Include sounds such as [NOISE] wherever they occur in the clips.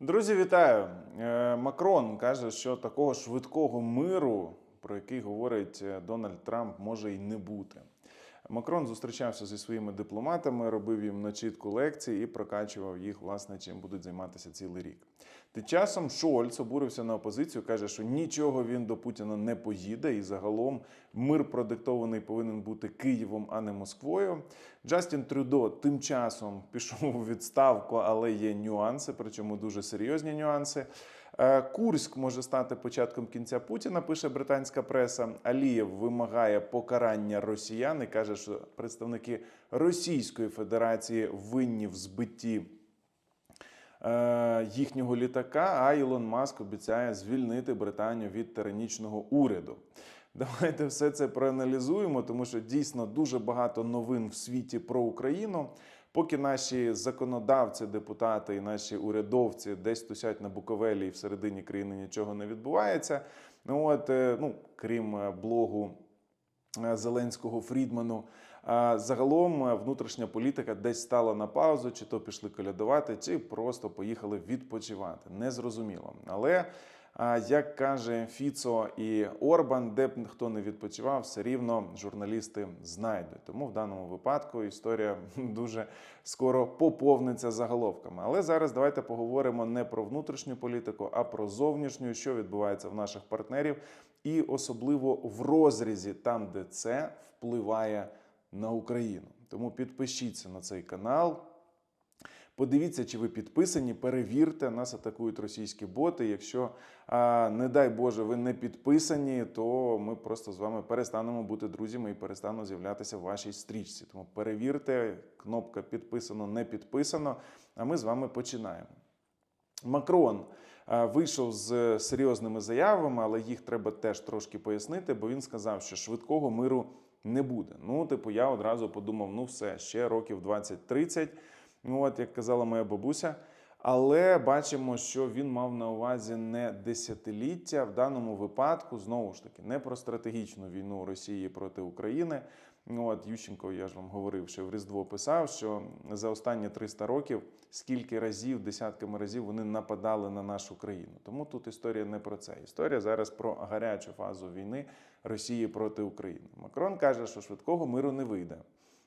Друзі, вітаю! Е, Макрон каже, що такого швидкого миру, про який говорить е, Дональд Трамп, може й не бути. Макрон зустрічався зі своїми дипломатами, робив їм начітку лекцій і прокачував їх, власне, чим будуть займатися цілий рік. Тим часом Шольц обурився на опозицію, каже, що нічого він до Путіна не поїде, і загалом мир продиктований повинен бути Києвом, а не Москвою. Джастін Трюдо тим часом пішов у відставку, але є нюанси, причому дуже серйозні нюанси. Е, Курськ може стати початком кінця Путіна, пише британська преса. Алієв вимагає покарання росіян і каже, що представники Російської Федерації винні в збитті е, їхнього літака. А Ілон Маск обіцяє звільнити Британію від тиранічного уряду. Давайте все це проаналізуємо, тому що дійсно дуже багато новин в світі про Україну. Поки наші законодавці, депутати і наші урядовці десь тусять на Буковелі і всередині країни нічого не відбувається. Ну от, е, ну крім е, блогу е, Зеленського Фрідману. Загалом внутрішня політика десь стала на паузу, чи то пішли колядувати, чи просто поїхали відпочивати. Незрозуміло. Але як каже Фіцо і Орбан, де б хто не відпочивав, все рівно журналісти знайдуть. Тому в даному випадку історія [LAUGHS] дуже скоро поповниться заголовками. Але зараз давайте поговоримо не про внутрішню політику, а про зовнішню, що відбувається в наших партнерів, і особливо в розрізі, там, де це впливає на Україну. Тому підпишіться на цей канал. Подивіться, чи ви підписані, перевірте, нас атакують російські боти. Якщо, не дай Боже, ви не підписані, то ми просто з вами перестанемо бути друзями і перестанемо з'являтися в вашій стрічці. Тому перевірте, кнопка підписано, не підписано. А ми з вами починаємо. Макрон вийшов з серйозними заявами, але їх треба теж трошки пояснити, бо він сказав, що швидкого миру не буде. Ну, типу, я одразу подумав: ну все, ще років 20-30. Ну, от як казала моя бабуся. Але бачимо, що він мав на увазі не десятиліття в даному випадку, знову ж таки, не про стратегічну війну Росії проти України. Ну от Ющенко, я ж вам говорив, що в Різдво писав, що за останні 300 років скільки разів, десятками разів вони нападали на нашу країну. Тому тут історія не про це. Історія зараз про гарячу фазу війни Росії проти України. Макрон каже, що швидкого миру не вийде.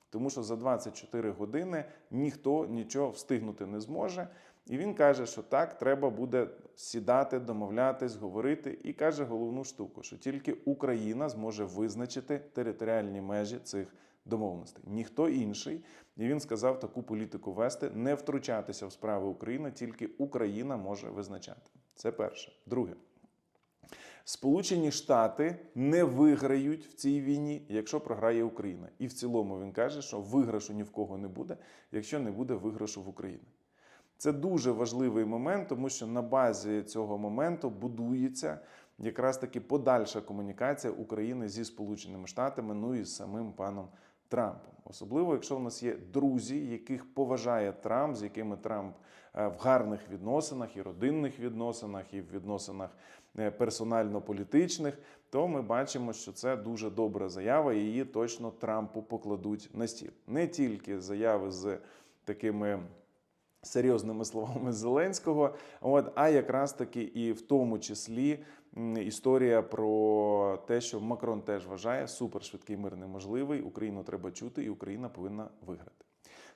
Тому що за 24 години ніхто нічого встигнути не зможе. І він каже, що так, треба буде сідати, домовлятись, говорити. І каже головну штуку, що тільки Україна зможе визначити територіальні межі цих домовленостей. Ніхто інший. І він сказав таку політику вести, не втручатися в справи України, тільки Україна може визначати. Це перше. Друге. Сполучені Штати не виграють в цій війні, якщо програє Україна. І в цілому він каже, що виграшу ні в кого не буде, якщо не буде виграшу в Україні. Це дуже важливий момент, тому що на базі цього моменту будується якраз таки подальша комунікація України зі Сполученими Штатами, ну і з самим паном Трампом. Особливо, якщо в нас є друзі, яких поважає Трамп, з якими Трамп е, в гарних відносинах і родинних відносинах, і в відносинах персонально-політичних, то ми бачимо, що це дуже добра заява, і її точно Трампу покладуть на стіл. Не тільки заяви з такими. Серйозними словами Зеленського, от а якраз таки і в тому числі історія про те, що Макрон теж вважає, супершвидкий мир неможливий. Україну треба чути, і Україна повинна виграти.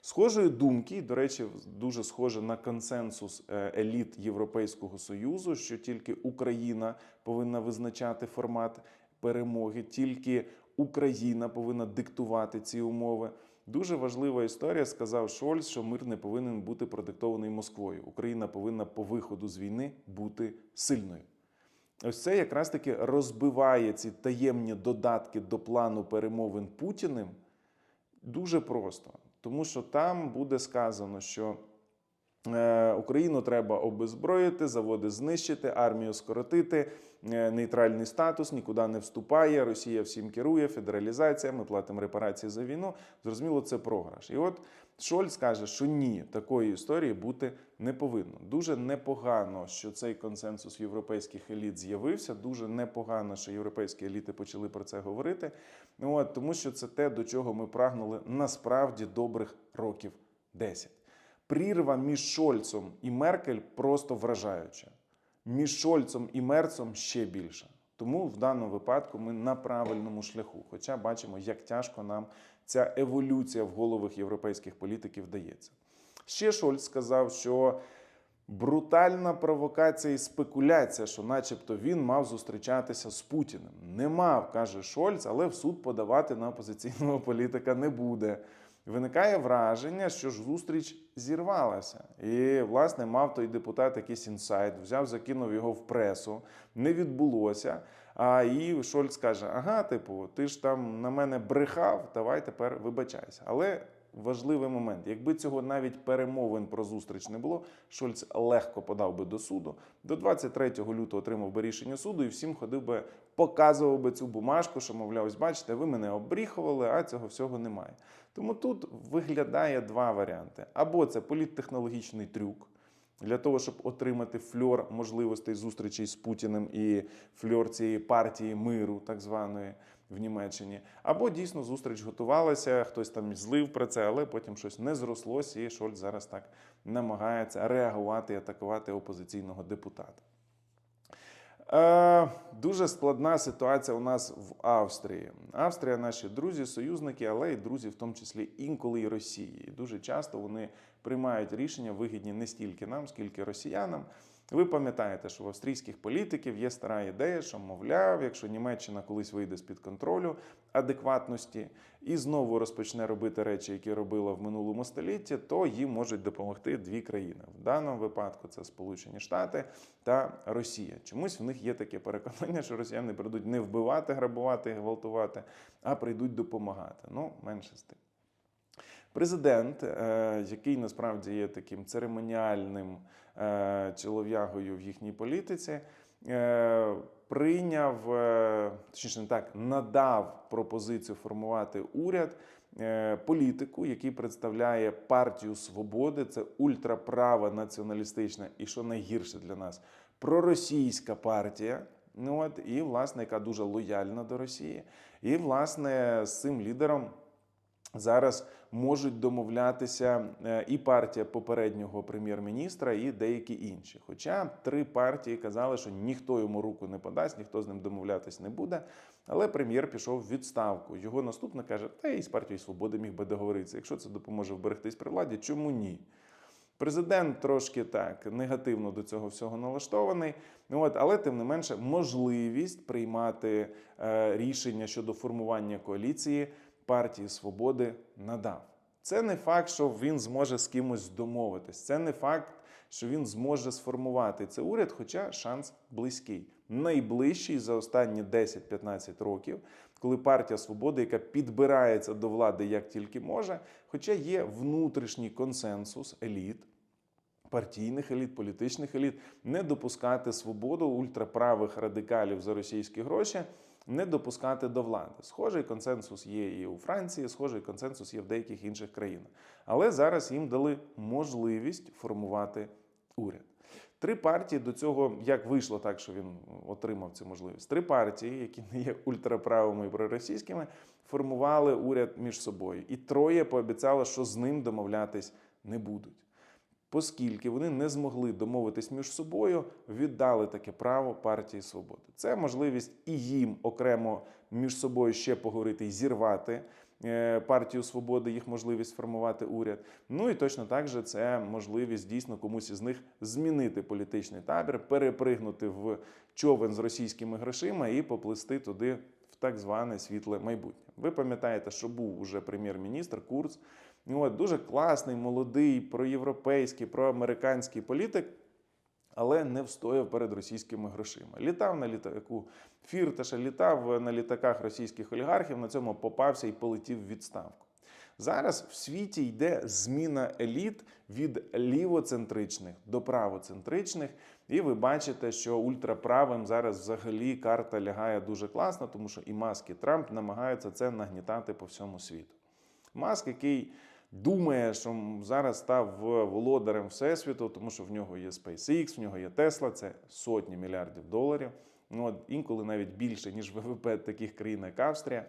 Схожої думки, до речі, дуже схоже на консенсус е, еліт Європейського союзу, що тільки Україна повинна визначати формат перемоги, тільки Україна повинна диктувати ці умови. Дуже важлива історія. Сказав Шольц, що мир не повинен бути продиктований Москвою. Україна повинна по виходу з війни бути сильною. Ось це якраз таки розбиває ці таємні додатки до плану перемовин Путіним дуже просто, тому що там буде сказано, що е, Україну треба обезброїти, заводи знищити, армію скоротити, е, нейтральний статус, нікуди не вступає. Росія всім керує, федералізація, ми платимо репарації за війну. Зрозуміло, це програш. І от Шольц каже, що ні, такої історії бути не повинно. Дуже непогано, що цей консенсус європейських еліт з'явився. Дуже непогано, що європейські еліти почали про це говорити. От, тому що це те, до чого ми прагнули насправді добрих років 10. Прірва між Шольцом і Меркель просто вражаюча. Між Шольцом і Мерцом ще більше. Тому в даному випадку ми на правильному шляху. Хоча бачимо, як тяжко нам ця еволюція в головах європейських політиків дається. Ще Шольц сказав, що брутальна провокація і спекуляція, що, начебто, він мав зустрічатися з Путіним. Не мав, каже Шольц, але в суд подавати на опозиційного політика не буде. Виникає враження, що ж зустріч зірвалася. І, власне, мав той депутат якийсь інсайт, взяв, закинув його в пресу, не відбулося. А і Шольц каже: Ага, типу, ти ж там на мене брехав, давай тепер вибачайся. Але важливий момент: якби цього навіть перемовин про зустріч не було, Шольц легко подав би до суду. До 23 лютого отримав би рішення суду і всім ходив би, показував би цю бумажку, що, мовляв, ось бачите, ви мене обріхували, а цього всього немає. Тому тут виглядає два варіанти: або це політтехнологічний трюк. Для того, щоб отримати фльор можливостей зустрічей з Путіним і фльор цієї партії миру, так званої в Німеччині, або дійсно зустріч готувалася, хтось там злив про це, але потім щось не зрослося, і Шольц зараз так намагається реагувати і атакувати опозиційного депутата. Е, дуже складна ситуація у нас в Австрії. Австрія наші друзі, союзники, але й друзі, в тому числі інколи і Росії. Дуже часто вони приймають рішення вигідні не стільки нам, скільки росіянам. Ви пам'ятаєте, що в австрійських політиків є стара ідея, що, мовляв, якщо Німеччина колись вийде з-під контролю адекватності і знову розпочне робити речі, які робила в минулому столітті, то їм можуть допомогти дві країни. В даному випадку це Сполучені Штати та Росія. Чомусь в них є таке переконання, що росіяни прийдуть не вбивати, грабувати, гвалтувати, а прийдуть допомагати. Ну, менше з тим. Президент, е, який насправді є таким церемоніальним е, чолов'ягою в їхній політиці, е, прийняв, точніше не так, надав пропозицію формувати уряд політику, який представляє партію свободи. Це ультраправа націоналістична і що найгірше для нас проросійська партія. Ну от і власне, яка дуже лояльна до Росії, і власне з цим лідером зараз можуть домовлятися е, і партія попереднього прем'єр-міністра, і деякі інші. Хоча три партії казали, що ніхто йому руку не подасть, ніхто з ним домовлятись не буде. Але прем'єр пішов в відставку. Його наступник каже: Та і з партією свободи міг би договоритися. Якщо це допоможе вберегтись при владі, чому ні? Президент трошки так негативно до цього всього налаштований. От, але тим не менше, можливість приймати е, рішення щодо формування коаліції партії свободи надав. Це не факт, що він зможе з кимось домовитись. Це не факт, що він зможе сформувати цей уряд, хоча шанс близький. Найближчий за останні 10-15 років, коли партія свободи, яка підбирається до влади як тільки може, хоча є внутрішній консенсус еліт. Партійних еліт, політичних еліт не допускати свободу ультраправих радикалів за російські гроші, не допускати до влади. Схожий консенсус є і у Франції, схожий консенсус є в деяких інших країнах. Але зараз їм дали можливість формувати уряд. Три партії до цього як вийшло так, що він отримав цю можливість. Три партії, які не є ультраправими і проросійськими, формували уряд між собою. І троє пообіцяли, що з ним домовлятись не будуть. Оскільки вони не змогли домовитись між собою, віддали таке право партії свободи. Це можливість і їм окремо між собою ще поговорити і зірвати е, партію свободи, їх можливість формувати уряд. Ну і точно так же це можливість дійсно комусь із них змінити політичний табір, перепригнути в човен з російськими грошима і поплисти туди в так зване світле майбутнє. Ви пам'ятаєте, що був уже прем'єр-міністр Курц. Ну, от, дуже класний, молодий, проєвропейський, проамериканський політик, але не встояв перед російськими грошима. Літав на літаку Фірташа, літав на літаках російських олігархів, на цьому попався і полетів в відставку. Зараз в світі йде зміна еліт від лівоцентричних до правоцентричних, і ви бачите, що ультраправим зараз взагалі карта лягає дуже класно, тому що і Маск, і Трамп намагаються це нагнітати по всьому світу. Маск, який думає, що зараз став володарем всесвіту, тому що в нього є SpaceX, в нього є Tesla, це сотні мільярдів доларів. Ну, от, інколи навіть більше, ніж [LAUGHS] ВВП таких країн, як Австрія.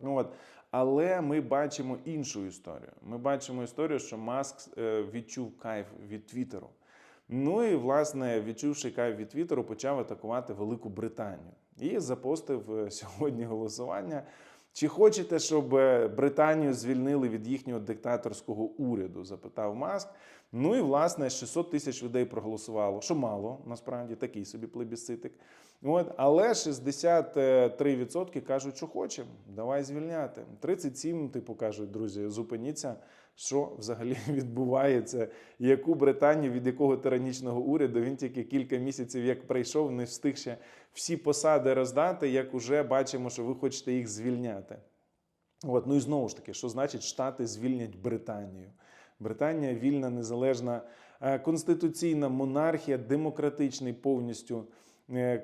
Ну, от. Але ми бачимо іншу історію. Ми бачимо історію, що Маск е, відчув кайф від Твіттеру. Ну і власне, відчувши кайф від Твіттеру, почав атакувати Велику Британію і запостив е, [LAUGHS] сьогодні голосування. Чи хочете, щоб е, Британію звільнили від їхнього диктаторського уряду? запитав Маск. Ну і власне 600 тисяч людей проголосувало, що мало насправді такий собі плебісцитик. От, але 63% кажуть, що хочемо. Давай звільняти. 37, типу кажуть, друзі, зупиніться. Що взагалі [LAUGHS] відбувається? Яку Британію від якого тиранічного уряду він тільки кілька місяців як прийшов, не встиг ще всі посади роздати, як уже бачимо, що ви хочете їх звільняти. От, ну і знову ж таки, що значить Штати звільнять Британію? Британія вільна, незалежна, е, конституційна монархія, демократичний повністю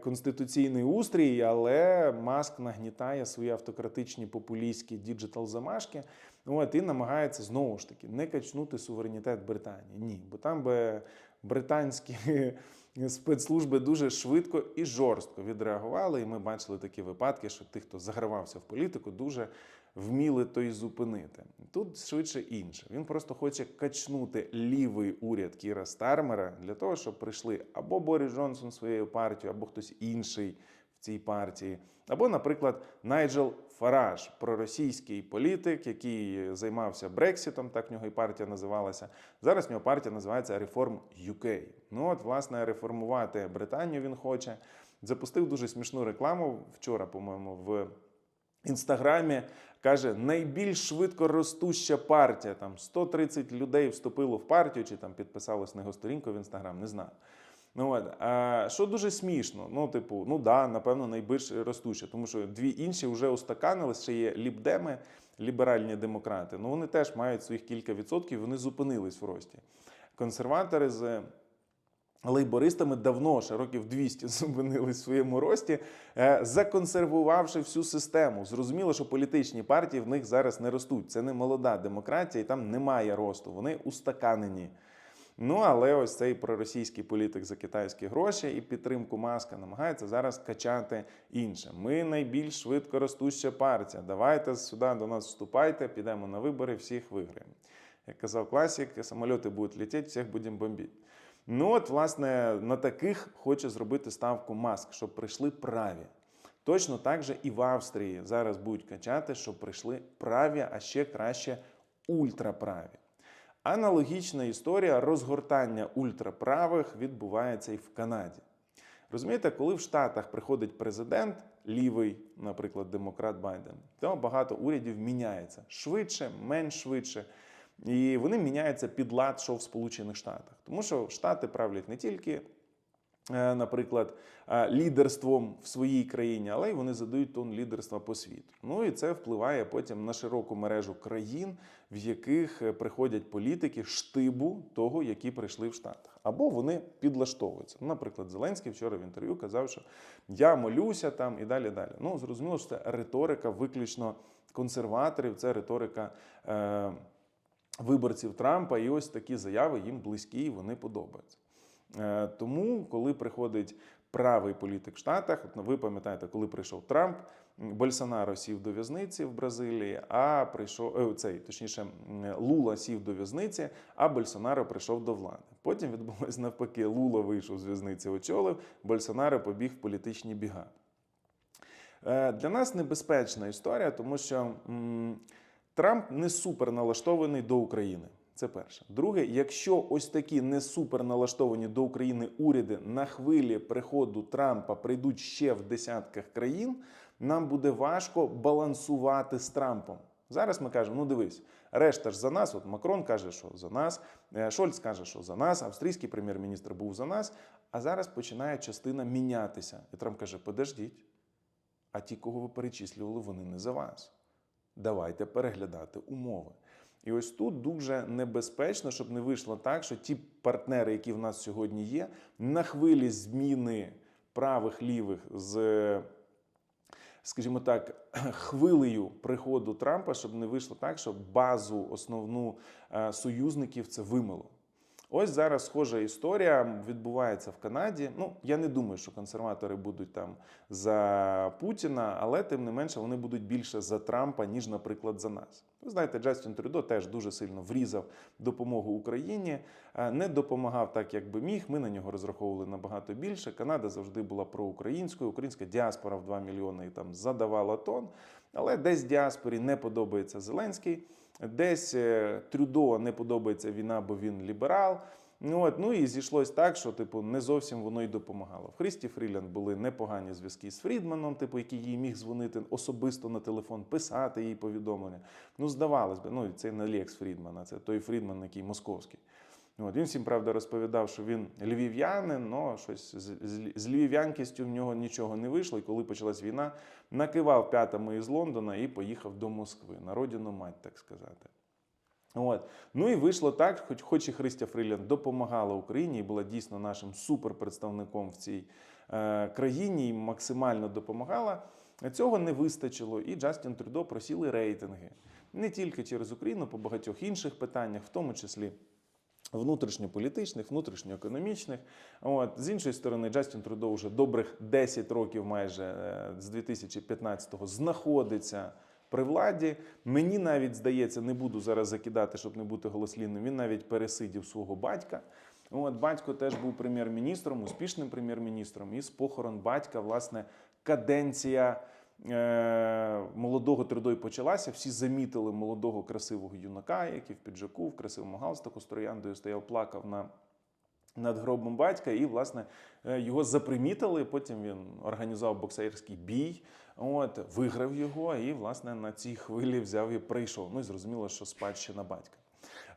конституційний устрій, але Маск нагнітає свої автократичні популістські діджитал замашки. От, і намагається знову ж таки не качнути суверенітет Британії. Ні, бо там би британські [LAUGHS] спецслужби дуже швидко і жорстко відреагували. І ми бачили такі випадки, що тих, хто загравався в політику, дуже вміли то й зупинити. Тут швидше інше. Він просто хоче качнути лівий уряд Кіра Стармера для того, щоб прийшли або Борис Джонсон своєю партією, або хтось інший в цій партії, або, наприклад, Найджел Фараж, проросійський політик, який займався Брексітом, так в нього і партія називалася. Зараз в нього партія називається Reform UK. Ну от, власне, реформувати Британію він хоче. Запустив дуже смішну рекламу вчора, по-моєму, в інстаграмі. Каже, найбільш швидко ростуща партія. Там 130 людей вступило в партію, чи там підписалось на його сторінку в інстаграм, не знаю. Ну от а, що дуже смішно. Ну, типу, ну да, напевно, найбільш ростуча, тому що дві інші вже устаканились, ще є лібдеми, ліберальні демократи. Ну вони теж мають своїх кілька відсотків, вони зупинились в рості. Консерватори з лейбористами давно, ще років 200, [LAUGHS] зупинились в своєму рості, е, законсервувавши всю систему. Зрозуміло, що політичні партії в них зараз не ростуть. Це не молода демократія, і там немає росту. Вони устаканені. Ну, але ось цей проросійський політик за китайські гроші і підтримку маска намагається зараз качати інше. Ми найбільш швидко ростуща партія. Давайте сюди до нас вступайте, підемо на вибори, всіх виграємо. Як казав класик, самоліти будуть летіти, всіх будемо бомбити. Ну от, власне, на таких хоче зробити ставку маск, щоб прийшли праві. Точно так же і в Австрії зараз будуть качати, щоб прийшли праві, а ще краще ультраправі. Аналогічна історія розгортання ультраправих відбувається і в Канаді. Розумієте, коли в Штатах приходить президент, лівий, наприклад, демократ Байден, то багато урядів міняється швидше, менш швидше. І вони міняються під лад, що в Сполучених Штатах. Тому що Штати правлять не тільки, е, наприклад, е, лідерством в своїй країні, але й вони задають тон лідерства по світу. Ну і це впливає потім на широку мережу країн, в яких е, приходять політики штибу того, які прийшли в Штатах. Або вони підлаштовуються. Наприклад, Зеленський вчора в інтерв'ю казав, що я молюся там і далі. далі. Ну, зрозуміло, що це риторика виключно консерваторів, це риторика. Виборців Трампа, і ось такі заяви їм близькі, і вони подобаються. Е, тому, коли приходить правий політик в Штатах, ви пам'ятаєте, коли прийшов Трамп, Больсонаро сів до в'язниці в Бразилії, а прийшов е, цей, точніше, Лула сів до в'язниці, а Больсонаро прийшов до влади. Потім відбулось навпаки, Лула вийшов з в'язниці, очолив, Больсонаро побіг в політичні біга. Е, для нас небезпечна історія, тому що. Трамп не супер налаштований до України. Це перше. Друге, якщо ось такі не супер налаштовані до України уряди на хвилі приходу Трампа прийдуть ще в десятках країн, нам буде важко балансувати з Трампом. Зараз ми кажемо: ну дивись, решта ж за нас. От Макрон каже, що за нас, е, Шольц каже, що за нас, австрійський прем'єр-міністр був за нас. А зараз починає частина мінятися. І Трамп каже: подождіть, а ті, кого ви перечислювали, вони не за вас давайте переглядати умови. І ось тут дуже небезпечно, щоб не вийшло так, що ті партнери, які в нас сьогодні є, на хвилі зміни правих лівих з, скажімо так, [CLEARS THROAT] хвилею приходу Трампа, щоб не вийшло так, що базу основну е, союзників це вимило. Ось зараз схожа історія відбувається в Канаді. Ну, я не думаю, що консерватори будуть там за Путіна, але тим не менше вони будуть більше за Трампа, ніж, наприклад, за нас. Ви знаєте, Джастін Трюдо теж дуже сильно врізав допомогу Україні, е, не допомагав так, як би міг. Ми на нього розраховували набагато більше. Канада завжди була проукраїнською. Українська діаспора в 2 мільйони там задавала тон. Але десь діаспорі не подобається Зеленський, десь е, Трюдо не подобається війна, бо він ліберал. Ну, от, ну і зійшлось так, що типу не зовсім воно й допомагало. В Христі Фрілянд були непогані зв'язки з Фрідманом, типу, який їй міг дзвонити особисто на телефон, писати їй повідомлення. Ну, здавалось би, ну це не Лекс Фрідмана, це той Фрідман, який московський. От, він всім правда розповідав, що він львів'янин, але щось з, з, з львів'янкістю в нього нічого не вийшло. І коли почалась війна, накивав п'ятами із Лондона і поїхав до Москви, на родину мать, так сказати. От. Ну і вийшло так, хоч, хоч і Христя Фрілянд допомагала Україні і була дійсно нашим суперпредставником в цій е, країні і максимально допомагала. Цього не вистачило, і Джастін Трюдо просіли рейтинги не тільки через Україну, по багатьох інших питаннях, в тому числі внутрішньополітичних, внутрішньоекономічних. От з іншої сторони, Джастін Трудо вже добрих 10 років, майже е, з 2015-го, знаходиться при владі. Мені навіть здається, не буду зараз закидати, щоб не бути голослівним. Він навіть пересидів свого батька. От батько теж був прем'єр-міністром, успішним прем'єр-міністром. І з похорон батька, власне, каденція. Е, Молодого Трудо й почалася. Всі замітили молодого красивого юнака, який в піджаку, в красивому галстуку з трояндою стояв, плакав на над гробом батька, і власне е, його запримітили. Потім він організував боксерський бій, от виграв його, і власне на цій хвилі взяв і прийшов. Ну і зрозуміло, що спадщина батька.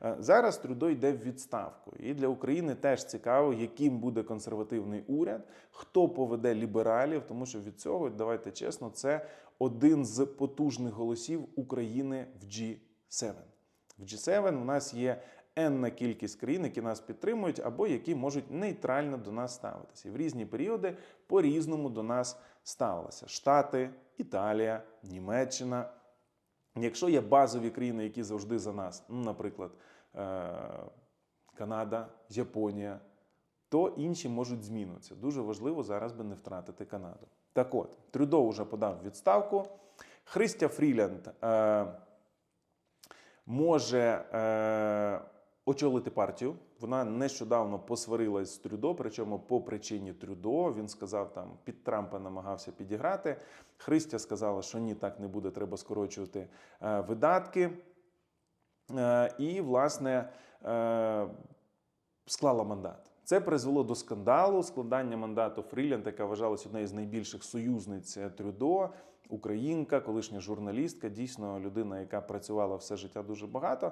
Е, Зараз Трюдо йде в відставку, і для України теж цікаво, яким буде консервативний уряд, хто поведе лібералів, тому що від цього, давайте чесно, це один з потужних голосів України в G7. В G7 у нас є енна кількість країн, які нас підтримують, або які можуть нейтрально до нас ставитися. І в різні періоди по-різному до нас ставилися: Штати, Італія, Німеччина. Якщо є базові країни, які завжди за нас, ну, наприклад, Канада, Японія, то інші можуть змінитися. Дуже важливо зараз би не втратити Канаду. Так от, Трюдо вже подав відставку. Христя Фрілянд е, може е, очолити партію. Вона нещодавно посварилась з Трюдо, причому по причині Трюдо. Він сказав, там під Трампа намагався підіграти. Христя сказала, що ні, так не буде, треба скорочувати е, видатки. Е, і, власне, е, склала мандат. Це призвело до скандалу складання мандату Фрілянд, яка вважалась однією з найбільших союзниць Трюдо, українка, колишня журналістка, дійсно людина, яка працювала все життя дуже багато.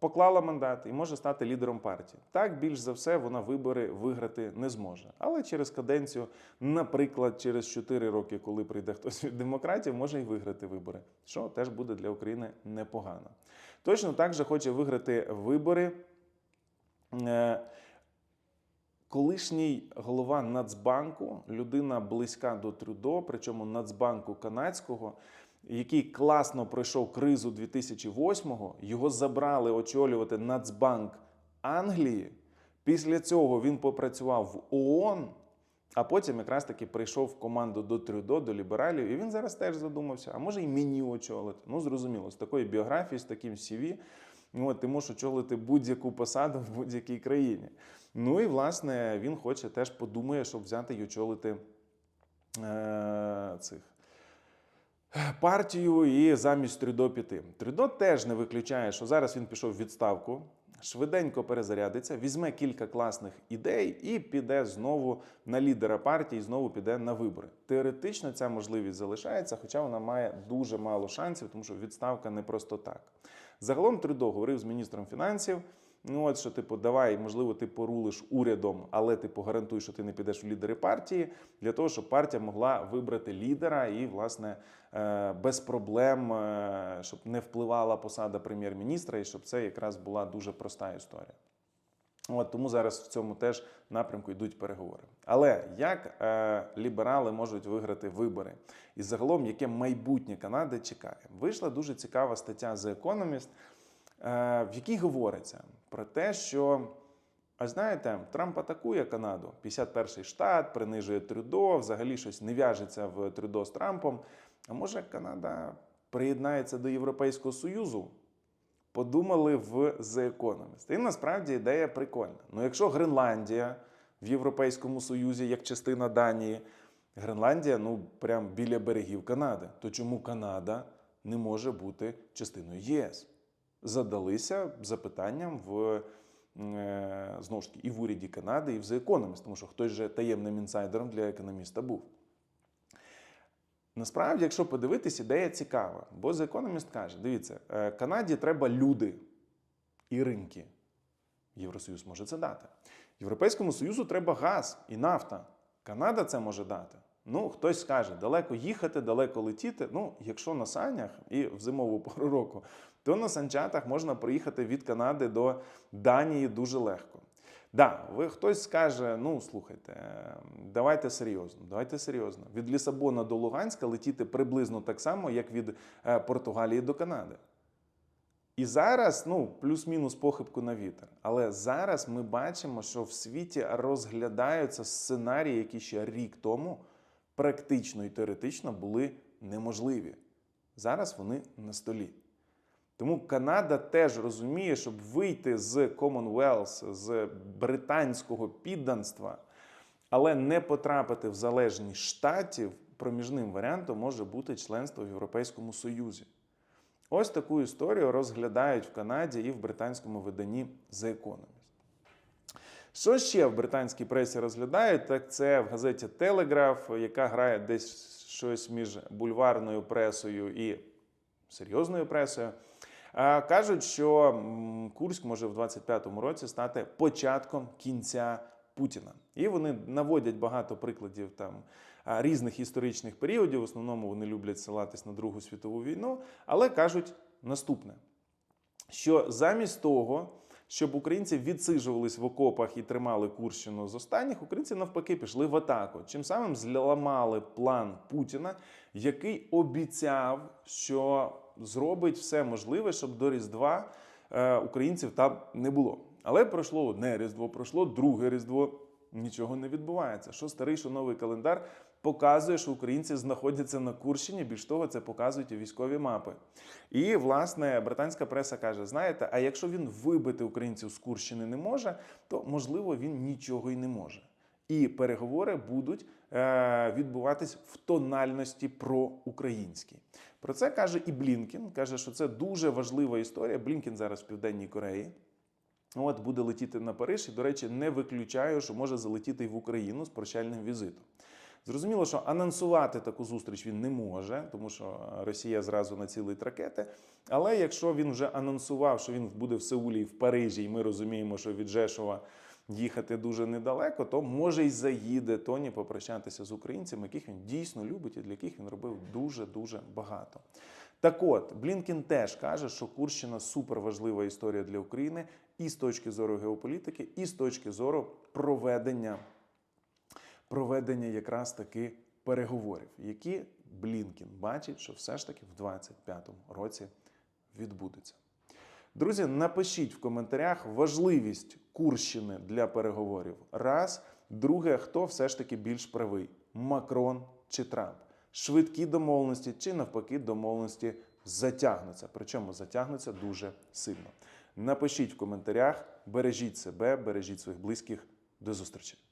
Поклала мандат і може стати лідером партії. Так, більш за все, вона вибори виграти не зможе. Але через каденцію, наприклад, через 4 роки, коли прийде хтось від демократів, може й виграти вибори, що теж буде для України непогано. Точно так же хоче виграти вибори. Е, Колишній голова Нацбанку, людина близька до Трюдо, причому Нацбанку канадського, який класно пройшов кризу 2008-го, його забрали очолювати Нацбанк Англії. Після цього він попрацював в ООН, а потім якраз таки прийшов в команду до Трюдо, до лібералів, і він зараз теж задумався, а може й мені очолити. Ну, зрозуміло, з такої біографії, з таким CV, от, ти можеш очолити будь-яку посаду в будь-якій країні. Ну і власне він хоче теж подумає, щоб взяти й очолити е, цих партію і замість Трюдо піти. Трюдо теж не виключає, що зараз він пішов в відставку, швиденько перезарядиться, візьме кілька класних ідей і піде знову на лідера партії, знову піде на вибори. Теоретично ця можливість залишається, хоча вона має дуже мало шансів, тому що відставка не просто так. Загалом Трюдо говорив з міністром фінансів. Ну, от що, типу, давай, можливо, ти порулиш урядом, але типу гарантуй, що ти не підеш в лідери партії, для того, щоб партія могла вибрати лідера і, власне, е, без проблем, е, щоб не впливала посада прем'єр-міністра, і щоб це якраз була дуже проста історія. От тому зараз в цьому теж напрямку йдуть переговори. Але як е, ліберали можуть виграти вибори? І загалом, яке майбутнє Канади чекає? Вийшла дуже цікава стаття The Economist, е, в якій говориться про те, що, а знаєте, Трамп атакує Канаду, 51-й штат, принижує Трюдо, взагалі щось не в'яжеться в Трюдо з Трампом. А може Канада приєднається до Європейського Союзу? Подумали в The Economist. І насправді ідея прикольна. Ну, якщо Гренландія в Європейському Союзі як частина Данії, Гренландія ну прям біля берегів Канади, то чому Канада не може бути частиною ЄС? Задалися запитанням в е, знову ж таки і в уряді Канади, і в The Economist, тому що хтось же таємним інсайдером для економіста був. Насправді, якщо подивитись, ідея цікава, бо The Economist каже: дивіться, е, Канаді треба люди і ринки. Євросоюз може це дати. Європейському Союзу треба газ і нафта. Канада це може дати. Ну, хтось скаже, далеко їхати, далеко летіти. Ну, якщо на санях і в зимову [LAUGHS] пору року, то на санчатах можна проїхати від Канади до Данії дуже легко. Да, ви хтось скаже: ну слухайте, е, давайте серйозно, давайте серйозно. Від Лісабона до Луганська летіти приблизно так само, як від е, Португалії до Канади. І зараз, ну, плюс-мінус похибку на вітер. Але зараз ми бачимо, що в світі розглядаються сценарії, які ще рік тому практично і теоретично були неможливі. Зараз вони на столі. Тому Канада теж розуміє, щоб вийти з Commonwealth, з британського підданства, але не потрапити в залежність штатів, проміжним варіантом може бути членство в Європейському Союзі. Ось таку історію розглядають в Канаді і в британському виданні The Economist. Що ще в британській пресі розглядають, так це в газеті Телеграф, яка грає десь щось між бульварною пресою і серйозною пресою. А, Кажуть, що Курськ може в 25-му році стати початком кінця Путіна. І вони наводять багато прикладів там різних історичних періодів. В основному вони люблять ссилатись на Другу світову війну, але кажуть наступне: що замість того, щоб українці відсиджувались в окопах і тримали Курщину з останніх, українці навпаки пішли в атаку. Чим самим зламали план Путіна, який обіцяв, що зробить все можливе, щоб до Різдва е, українців там не було. Але пройшло одне Різдво, пройшло друге Різдво. Нічого не відбувається. Що старий, що новий календар показує, що українці знаходяться на Курщині. Більш того, це показують і військові мапи. І власне британська преса каже: знаєте, а якщо він вибити українців з Курщини не може, то можливо він нічого й не може. І переговори будуть відбуватись в тональності проукраїнській. Про це каже і Блінкін. каже, що це дуже важлива історія. Блінкін зараз в Південній Кореї. От буде летіти на Париж, і, до речі, не виключаю, що може залетіти і в Україну з прощальним візитом. Зрозуміло, що анонсувати таку зустріч він не може, тому що Росія зразу націлить ракети. Але якщо він вже анонсував, що він буде в Сеулі і в Парижі, і ми розуміємо, що від Жешова їхати дуже недалеко, то може й заїде Тоні попрощатися з українцями, яких він дійсно любить і для яких він робив дуже дуже багато. Так от, Блінкін теж каже, що Курщина суперважлива історія для України і з точки зору геополітики, і з точки зору проведення, проведення якраз таки переговорів, які Блінкін бачить, що все ж таки в 25-му році відбудуться. Друзі, напишіть в коментарях важливість Курщини для переговорів. Раз. Друге, хто все ж таки більш правий: Макрон чи Трамп? Швидкі домовленості чи навпаки домовленості затягнуться. Причому затягнуться дуже сильно. Напишіть в коментарях, бережіть себе, бережіть своїх близьких. До зустрічі!